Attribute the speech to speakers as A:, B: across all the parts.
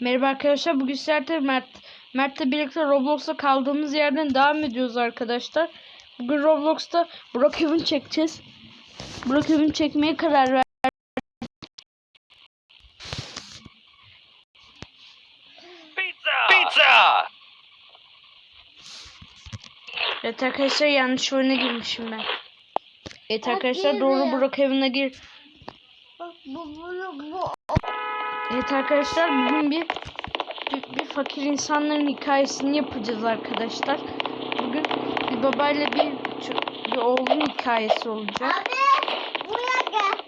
A: Merhaba arkadaşlar. Bugün sizlerle Mert Mert'le birlikte Roblox'ta kaldığımız yerden devam ediyoruz arkadaşlar. Bugün Roblox'ta Brookhaven çekeceğiz. Brookhaven çekmeye karar verdik.
B: Pizza! Pizza!
A: Evet arkadaşlar yanlış oyuna girmişim ben. Evet arkadaşlar doğru Brookhaven'a gir.
C: Bu bunu bu.
A: Evet arkadaşlar bugün bir, bir, bir fakir insanların hikayesini yapacağız arkadaşlar. Bugün bir babayla bir, bir oğlun hikayesi olacak.
C: Abi buraya gel.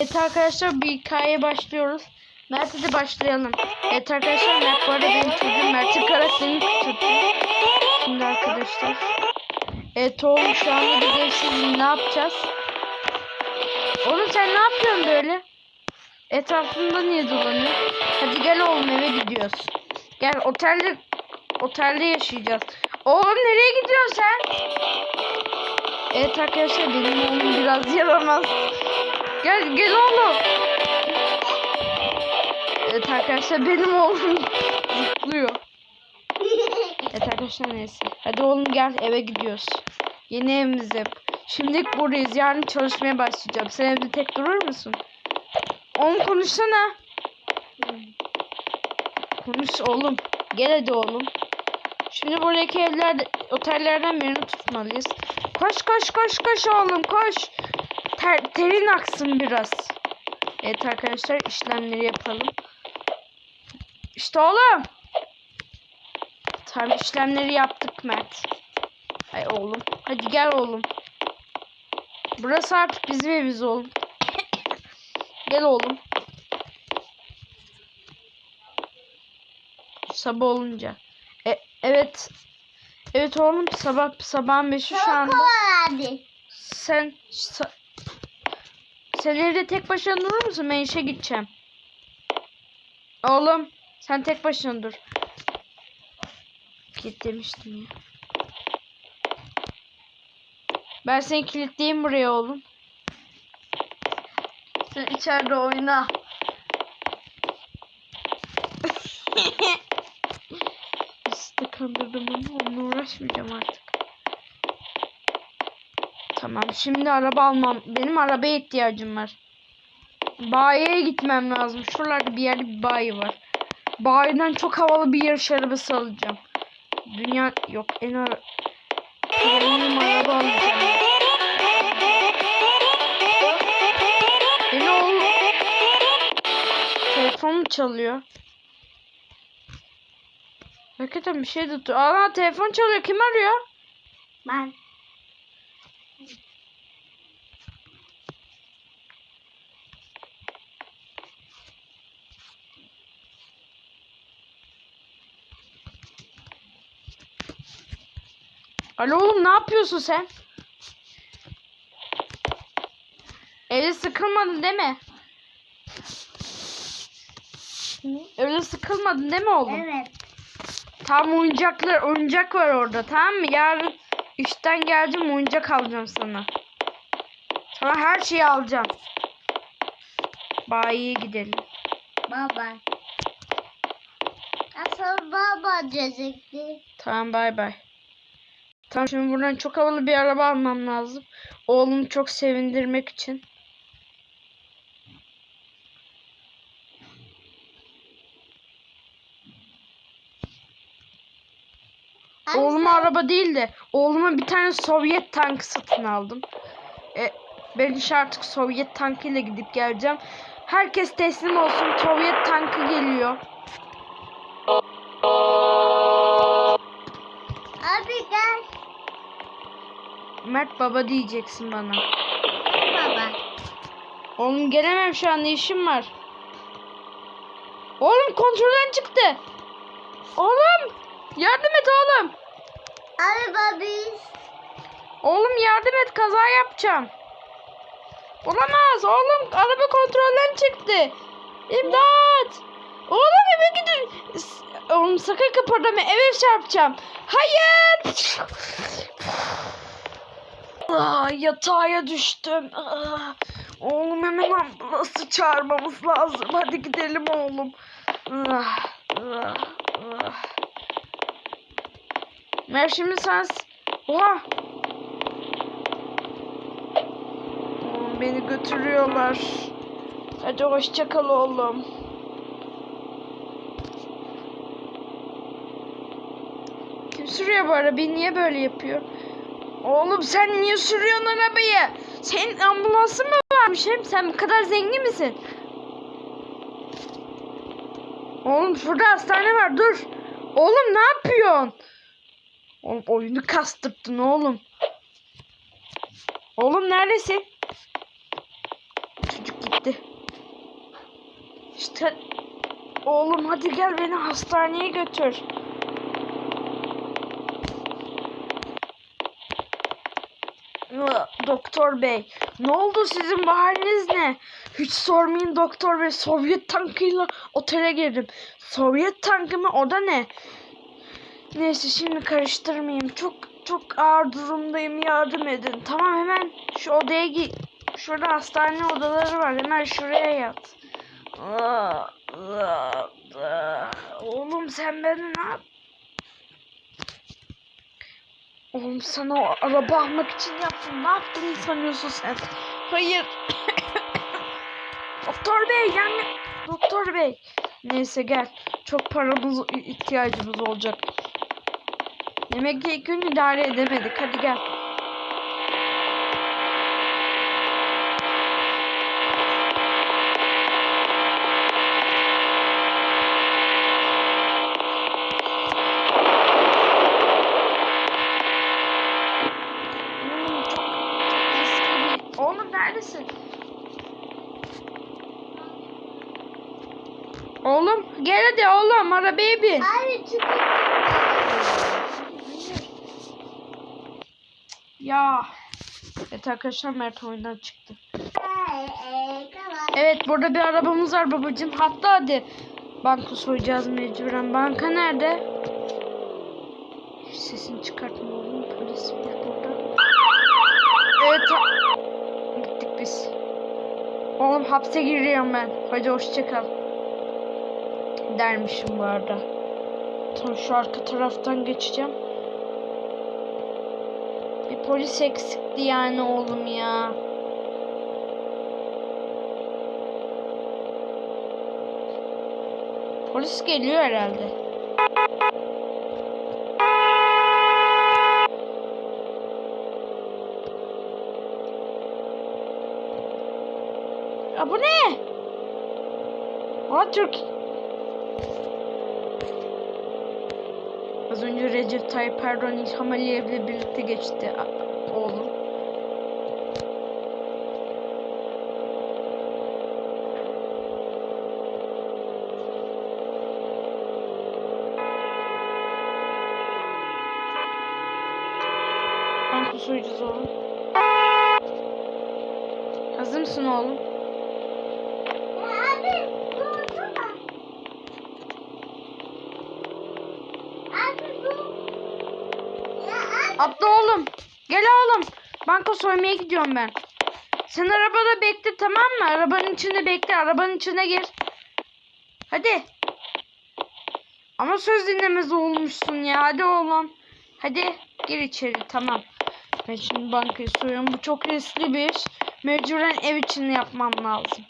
A: Evet arkadaşlar bir hikayeye başlıyoruz. Mert'e de başlayalım. Evet arkadaşlar Mert bu arada benim çocuğum. Mert'in karakterini küçültüyor. Şimdi arkadaşlar. Evet oğlum şu anda bir ne yapacağız? Oğlum sen ne yapıyorsun böyle? Etrafında niye dolanıyor? Hadi gel oğlum eve gidiyoruz. Gel otelde otelde yaşayacağız. Oğlum nereye gidiyorsun sen? Evet arkadaşlar benim oğlum biraz yaramaz. Gel gel oğlum. Evet arkadaşlar benim oğlum zıplıyor. Evet arkadaşlar neyse. Hadi oğlum gel eve gidiyoruz. Yeni evimize. Şimdilik buradayız. Yarın çalışmaya başlayacağım. Sen evde tek durur musun? Oğlum konuşsana. Konuş oğlum. Gel hadi oğlum. Şimdi buradaki evler otellerden birini tutmalıyız. Koş koş koş koş oğlum koş. Ter, terin aksın biraz. Evet arkadaşlar işlemleri yapalım. İşte oğlum. Tamam işlemleri yaptık Mert. Hay oğlum. Hadi gel oğlum. Burası artık bizim evimiz oğlum. gel oğlum. Sabah olunca. E, evet. Evet oğlum sabah sabahın beşi şu anda.
C: Hadi.
A: Sen sa- sen evde tek başına durur musun? Ben işe gideceğim. Oğlum sen tek başına dur. Git demiştim ya. Ben seni kilitleyeyim buraya oğlum. Sen içeride oyna. İşte kandırdım onu. Onunla uğraşmayacağım artık. Tamam şimdi araba almam. Benim arabaya ihtiyacım var. Bayiye gitmem lazım. Şuralarda bir yerde bir bayi var. Bayiden çok havalı bir yarış arabası alacağım. Dünya yok en ara... Premium araba alacağım. Beni oğlum... Telefonum çalıyor. Hakikaten bir şey tutuyor. Aa telefon çalıyor. Kim arıyor?
C: Ben.
A: Alo oğlum ne yapıyorsun sen? Evde sıkılmadın değil mi? Evde sıkılmadın değil mi oğlum?
C: Evet.
A: Tam oyuncaklar, oyuncak var orada tamam mı? Yarın işten geleceğim oyuncak alacağım sana. Sana her şeyi alacağım. Bayiye gidelim.
C: Baba. Nasıl baba diyecekti?
A: Tamam bay bay. Tamam şimdi buradan çok havalı bir araba almam lazım. Oğlumu çok sevindirmek için. Oğluma araba değil de oğluma bir tane Sovyet tankı satın aldım. E, ben iş artık Sovyet tankıyla gidip geleceğim. Herkes teslim olsun. Sovyet tankı geliyor.
C: Abi gel.
A: Mert baba diyeceksin bana.
C: Baba.
A: Oğlum gelemem şu anda işim var. Oğlum kontrolden çıktı. Oğlum yardım et oğlum.
C: Abi babiş.
A: Oğlum yardım et kaza yapacağım. Olamaz oğlum araba kontrolden çıktı. İmdat. Oğlum eve gidin. Oğlum sakın kıpırdama eve çarpacağım. Hayır. Aa, yatağa düştüm. Aa, oğlum hemen ambulansı çağırmamız lazım. Hadi gidelim oğlum. Ah, ah, ah. Mer şimdi sen... Oha! Beni götürüyorlar. Hadi hoşça kal oğlum. Kim sürüyor bu arabayı? Niye böyle yapıyor? Oğlum sen niye sürüyorsun arabayı? Senin ambulansın mı varmış hem? Sen bu kadar zengin misin? Oğlum şurada hastane var dur. Oğlum ne yapıyorsun? Oğlum oyunu kastırttın oğlum. Oğlum neredesin? Çocuk gitti. İşte oğlum hadi gel beni hastaneye götür. Doktor bey, ne oldu sizin bu haliniz ne? Hiç sormayın doktor bey, Sovyet tankıyla otele girdim. Sovyet tankı mı? O da ne? Neyse şimdi karıştırmayayım. Çok çok ağır durumdayım. Yardım edin. Tamam hemen şu odaya git. Şurada hastane odaları var. Hemen şuraya yat. Oğlum sen beni ne yap? Oğlum sana o araba almak için yaptım. Ne yaptığını sanıyorsun sen? Hayır. Doktor bey yani doktor bey. Neyse gel. Çok paramız ihtiyacımız olacak. Demek ki ilk gün idare edemedik. Hadi gel. Hmm, çok, çok riskli bir... Oğlum neredesin? Oğlum gel oğlum arabaya bin.
C: Abi.
A: Ya. Evet arkadaşlar Mert oyundan çıktı.
C: Tamam.
A: Evet burada bir arabamız var babacığım. Hatta hadi banka soyacağız mecburen. Banka nerede? Hiç sesini çıkartma oğlum. Polis var burada. Evet. Gittik biz. Oğlum hapse giriyorum ben. Hadi hoşça kal. Dermişim bu arada. Tam şu arka taraftan geçeceğim. Bir polis eksikti yani oğlum ya. Polis geliyor herhalde. Ya bu Türk. Az önce Recep Tayyip Erdoğan İlham Aliyev'le birlikte geçti oğlum. Banka soyacağız oğlum. Hazır mısın oğlum?
C: Abi dursana. Abi dur. Ya abi.
A: Atla oğlum. Gel oğlum. Banka soymaya gidiyorum ben. Sen arabada bekle tamam mı? Arabanın içinde bekle. Arabanın içine gir. Hadi. Ama söz dinlemez olmuşsun ya. Hadi oğlum. Hadi gir içeri tamam. Ben şimdi bankayı soyuyorum. Bu çok riskli bir iş. Mecburen ev içinde yapmam lazım.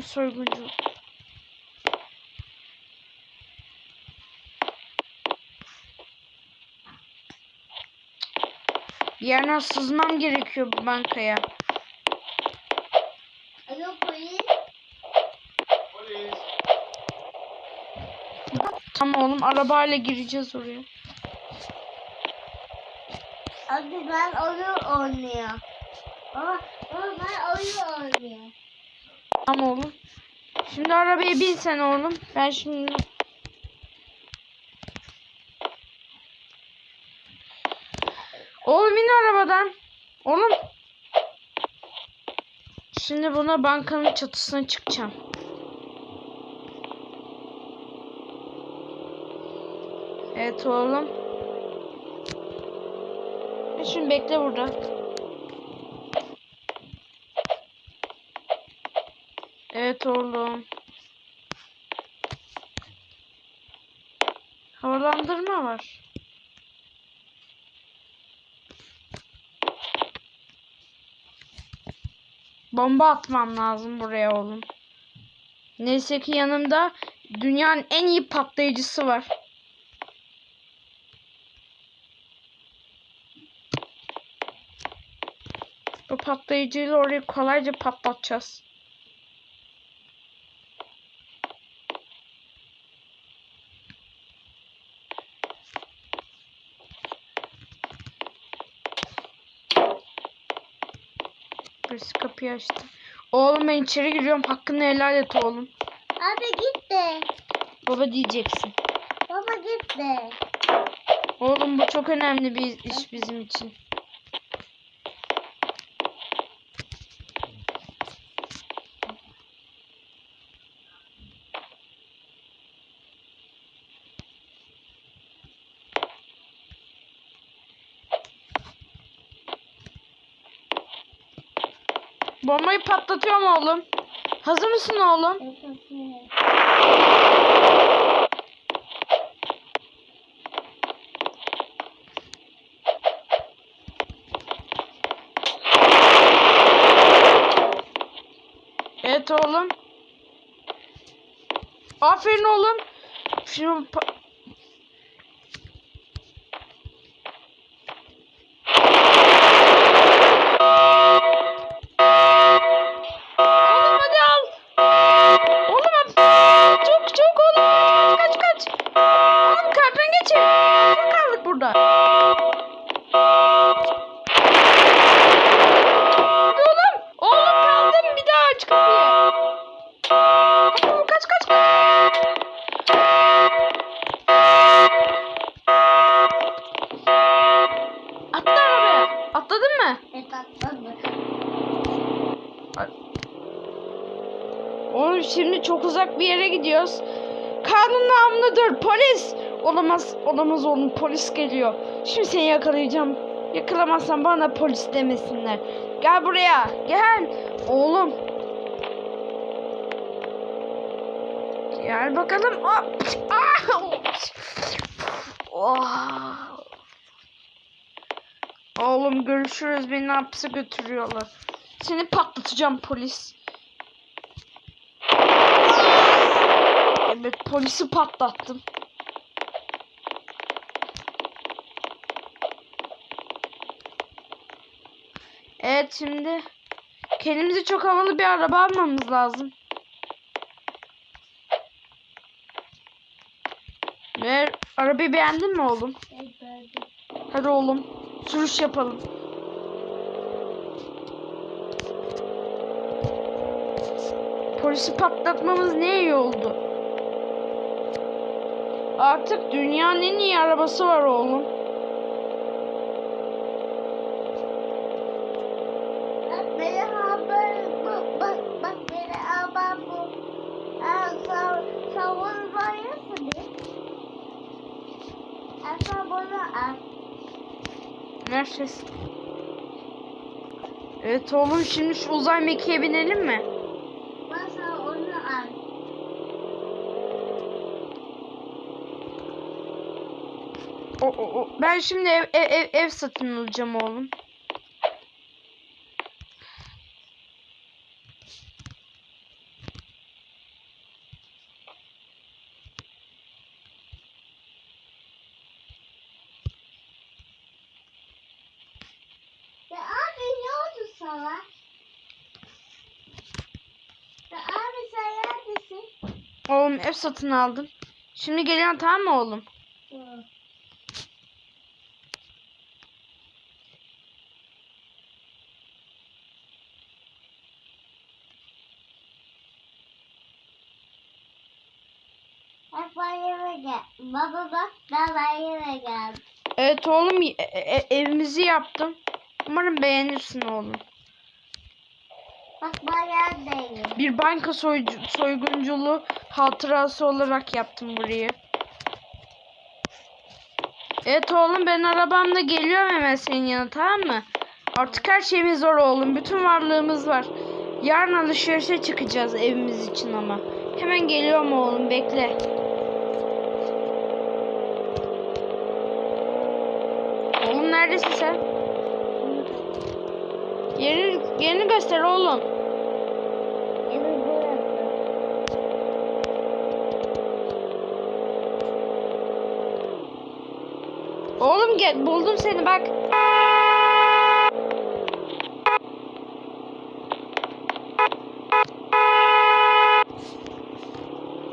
A: Şimdi soyguncu. Bir yerden sızmam gerekiyor bu bankaya.
C: Alo polis.
A: Tamam oğlum arabayla gireceğiz oraya.
C: Abi ben oyun oynuyor. Baba, baba ben oyun oynuyor.
A: Tamam oğlum. Şimdi arabaya bin sen oğlum. Ben şimdi... Oğlum in arabadan. Oğlum. Şimdi buna bankanın çatısına çıkacağım. Evet oğlum. Şimdi bekle burada. Evet oğlum. Havalandırma var. Bomba atmam lazım buraya oğlum. Neyse ki yanımda dünyanın en iyi patlayıcısı var. Bu patlayıcıyla orayı kolayca patlatacağız. Kapıyı açtı. Oğlum ben içeri giriyorum. Hakkını helal et oğlum.
C: Abi git de.
A: Baba diyeceksin.
C: Baba git de.
A: Oğlum bu çok önemli bir iş bizim için. Bombayı patlatıyorum oğlum. Hazır mısın oğlum? Evet oğlum. Aferin oğlum. Şimdi Olamaz oğlum polis geliyor. Şimdi seni yakalayacağım. Yakalamazsan bana polis demesinler. Gel buraya gel. Oğlum. Gel bakalım. Ah! Ah! Oh. Oğlum görüşürüz beni hapse götürüyorlar. Seni patlatacağım polis. Evet polisi patlattım. Evet şimdi kendimize çok havalı bir araba almamız lazım. Ve arabayı beğendin mi oğlum?
C: Evet gördüm.
A: Hadi oğlum sürüş yapalım. Polisi patlatmamız ne iyi oldu. Artık dünyanın en iyi arabası var oğlum.
C: Bak benim abim bu. Bak bak benim abim bu. Aa, sav, savunma yapmadı. Asa bunu al.
A: Neredesin? Evet oğlum şimdi şu uzay mekiğe binelim mi? O, o, o. Ben şimdi ev, ev, ev, ev satın alacağım oğlum.
C: Ya abi ne oldu sana? Ya abi sen neredesin?
A: Oğlum ev satın aldım. Şimdi geliyorsun tamam mı oğlum?
C: Hı. Baba bak eve geldim.
A: Evet oğlum e- e- evimizi yaptım. Umarım beğenirsin oğlum.
C: Bak bayağı değil.
A: Bir banka soycu, soygunculuğu hatırası olarak yaptım burayı. Evet oğlum ben arabamla geliyorum hemen senin yanına tamam mı? Artık her şeyimiz var oğlum. Bütün varlığımız var. Yarın alışverişe çıkacağız evimiz için ama. Hemen geliyorum oğlum bekle. Oğlum neredesin sen? Yerini, yerini göster oğlum.
C: Evet burası.
A: Oğlum gel buldum seni bak.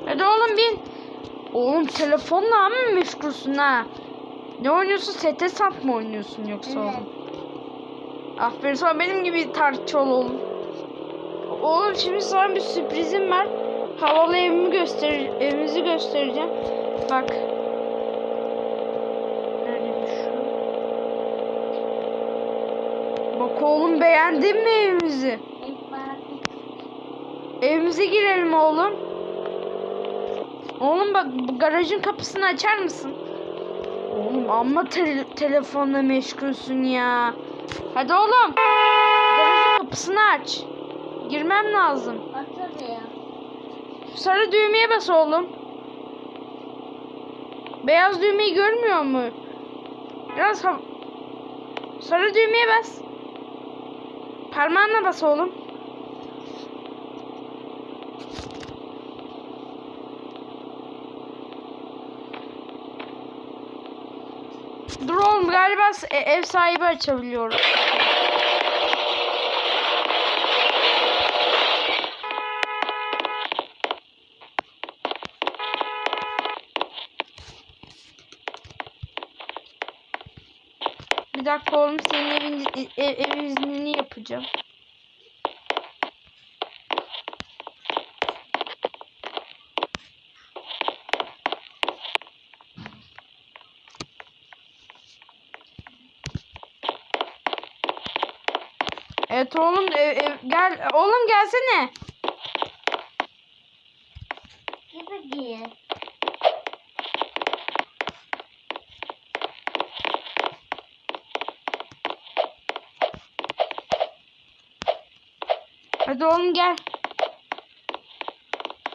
A: Hadi oğlum bin. Oğlum telefonla mı meşgulsün ha? Ne oynuyorsun? Sete sap mı oynuyorsun yoksa
C: Evet.
A: oğlum? Aferin sana benim gibi tartçı ol oğlum. Oğlum şimdi sana bir sürprizim var. Havalı evimi göster evimizi göstereceğim. Bak. Neredeymiş şu? Bak oğlum beğendin mi evimizi? Evimize girelim oğlum. Oğlum bak garajın kapısını açar mısın? Oğlum amma te- telefonla meşgulsün ya. Hadi oğlum. Garajın kapısını aç. Girmem lazım. Şu sarı düğmeye bas oğlum. Beyaz düğmeyi görmüyor mu? Biraz sarı düğmeye bas. Parmağınla bas oğlum. Dur oğlum galiba e- ev sahibi açabiliyorum. Dakika oğlum senin evin, e- ev, ev iznini yapacağım. Evet oğlum ev- ev- gel oğlum gelsene.
C: Gibi.
A: Hadi oğlum gel.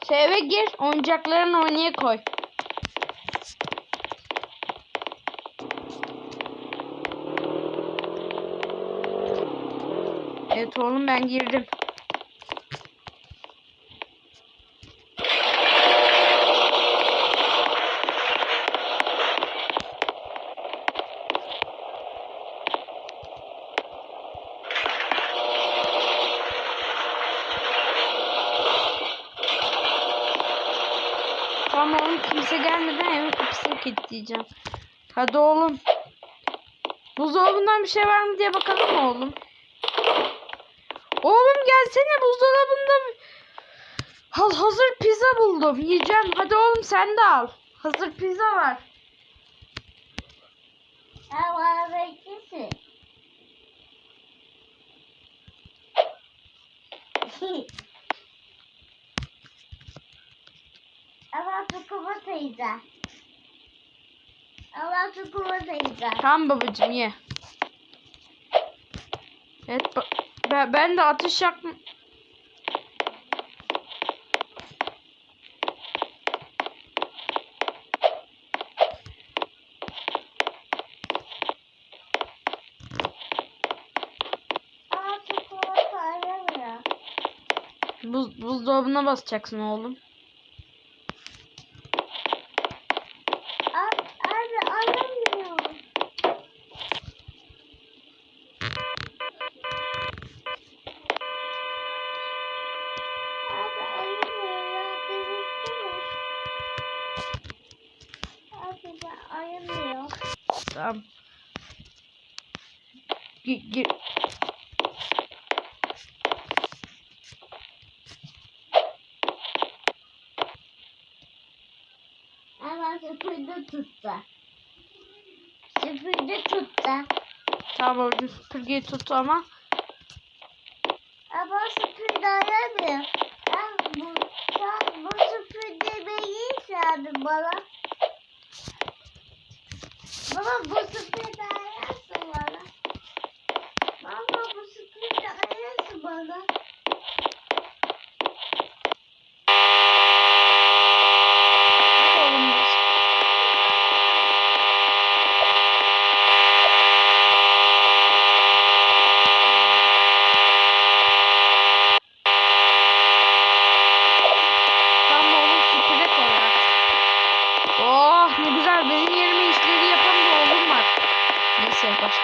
A: Şu eve gir oyuncaklarını oynaya koy. Evet oğlum ben girdim. Tamam oğlum kimse gelmeden evin kapısını kilitleyeceğim. Hadi oğlum. Buzdolabından bir şey var mı diye bakalım oğlum? Oğlum gelsene buzdolabında Hal hazır pizza buldum. Yiyeceğim. Hadi oğlum sen de al. Hazır pizza var.
C: Ha bana beklesin. Ama tukuma teyze. Ama tukuma teyze.
A: Tamam babacığım ye. Evet ba- ben, ben de ateş yak
C: Ama tukuma aramıyor.
A: buz, buzdolabına basacaksın oğlum.
C: Ama süpürge tuttu. Süpürge tuttu.
A: Tamam babacığım süpürgeyi tut ama
C: Ama süpürge dayanamıyorum. Ben bu, sen bu süpürgeyi sardın bana. Baba bu süpürge ayarsın bana. Baba bu süpürge ayarsın bana.
A: Hadi oğlum baş. Tamam oğlum süpüre koy artık. Oh ne güzel benim yerime işleri yapan bir oğlum var.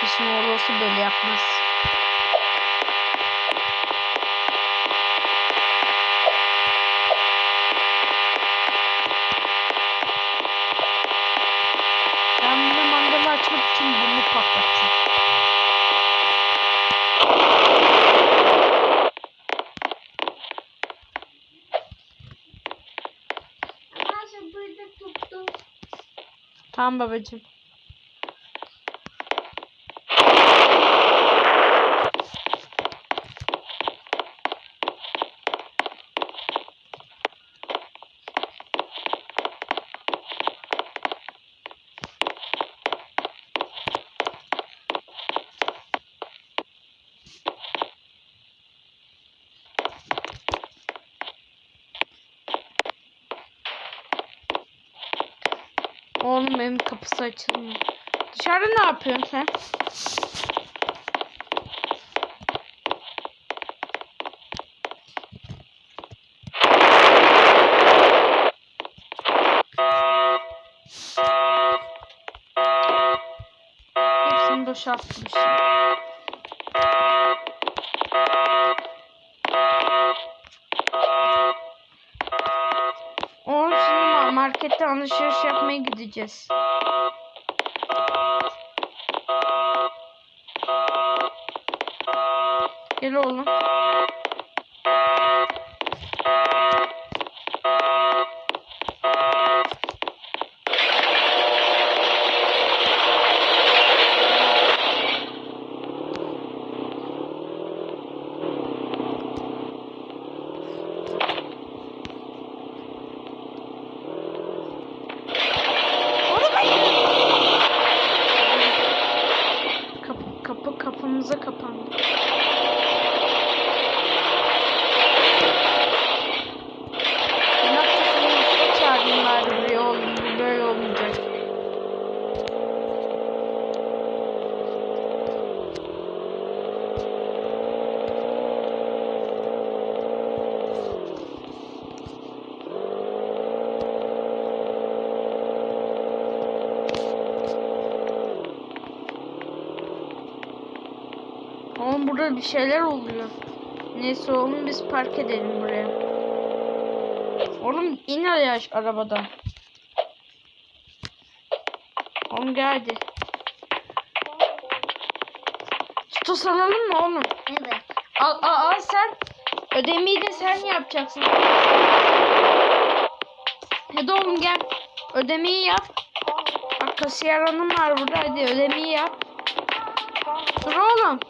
A: Başkasının oğlu olsa böyle yapmaz. Ben bunu mangalı açmak için bunu patlatacağım. Tamam babacığım. Oğlum evin kapısı açılmıyor. Dışarıda ne yapıyorsun sen? Hepsini boşalttım markette alışveriş yapmaya gideceğiz. Gel oğlum hayır. Kapı, kapı kapımıza kapandı. Ben haftasını usta çağırayım bari buraya oğlum. Bu böyle olmayacak. Oğlum burada bir şeyler oluyor. Neyse oğlum biz park edelim buraya. Oğlum in ya arabadan. Oğlum gel hadi. Stos alalım mı oğlum?
C: Evet.
A: Al, al, al sen. Ödemeyi de sen yapacaksın. Hadi oğlum gel. Ödemeyi yap. Bak kasiyer hanım var burada. Hadi ödemeyi yap. Dur oğlum.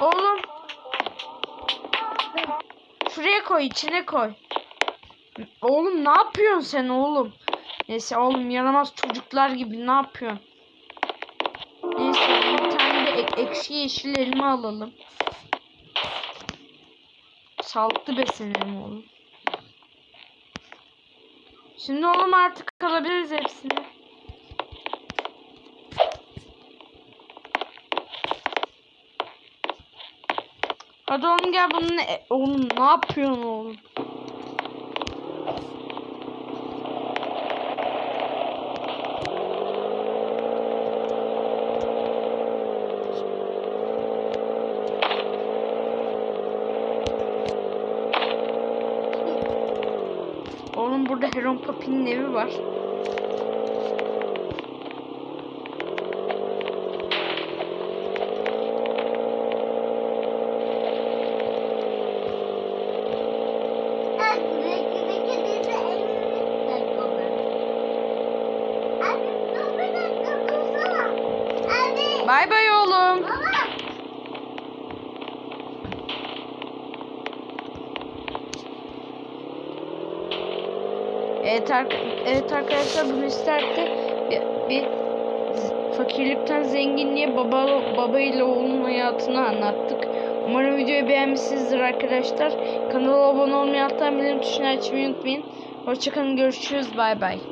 A: Oğlum. Şuraya koy. içine koy. Oğlum ne yapıyorsun sen oğlum? Neyse oğlum yaramaz çocuklar gibi ne yapıyorsun? Neyse bir tane de ek- ekşi yeşil elma alalım. Sağlıklı beslenelim oğlum. Şimdi oğlum artık alabiliriz hepsini. Hadi oğlum gel bunun ne? Oğlum ne yapıyorsun oğlum? Oğlum burada Heron Papi'nin evi var.
C: Ben sürekli dizi evlilik Anne dur bir dakika dursana. Anne.
A: Bay bay oğlum.
C: Baba.
A: Evet, ar- evet arkadaşlar bunu isterdi. Bir, bir fakirlikten zenginliğe baba baba ile oğlun hayatını anlattık. Umarım videoyu beğenmişsinizdir arkadaşlar. Kanala abone olmayı hatta bildirim tuşunu açmayı unutmayın. Hoşçakalın görüşürüz bay bay.